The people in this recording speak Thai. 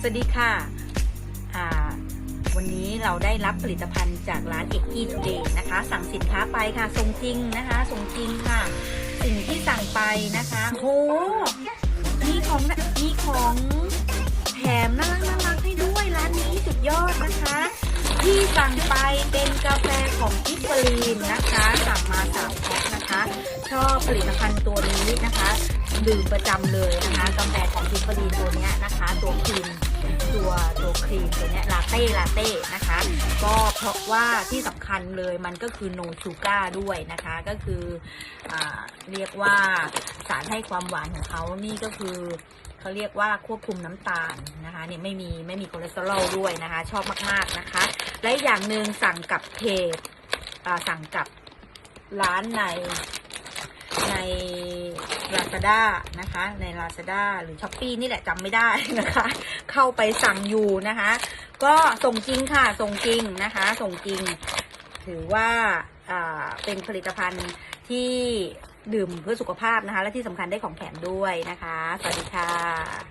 สวัสดีค่ะอ่าวันนี้เราได้รับผลิตภัณฑ์จากร้านเอกกี้ทูเดย์นะคะ สั่งสินค้าไปค่ะส่งจริงนะคะส่งจริงค่ะ สิ่งที่สั่งไปนะคะโหมีของมีของแถมน่ารักน่ารักให้ด้วยร้านนี้สุดยอดนะคะ ที่สั่งไปเป็นกาแฟของอิฟลีนนะคะ สั่งมาสามแพ็คนะคะ ชอบผลิตภัณฑ์ตัวนี้นะคะดื่มประจำเลยนะคะกาแฟของอิฟลีนตัวเนี้ยนะคะ ตัวครีม ตัวตัวครีมตัวเนี้ยลาเต้ลาเต้นะคะ ก็เพราะว่าที่สำคัญเลยมันก็คือโนชูการ์ด้วยนะคะ ก็คืออเรียกว่าสารให้ความหวานของเขานี่ก็คือเขาเรียกว่าควบคุมน้ำตาลนะคะเนี่ยไม่มีไม่มีคอเลสเตอรอลด้วยนะคะ ชอบมากๆนะคะ และอย่างหนึ่งสั่งกับเพจสั่งกับร้านใน Lazada นะคะ ใน Lazada หรือ s h อ p e e นี่แหละจำไม่ได้นะคะ เข้าไปสั่งอยู่นะคะ ก็ส่งจริงค่ะ ส่งจริงนะคะ ส่งจริง ถือว่าอ่าเป็นผลิตภัณฑ์ที่ดื่มเพื่อสุขภาพนะคะ และที่สำคัญได้ของแถมด้วยนะคะ สวัสดีค่ะ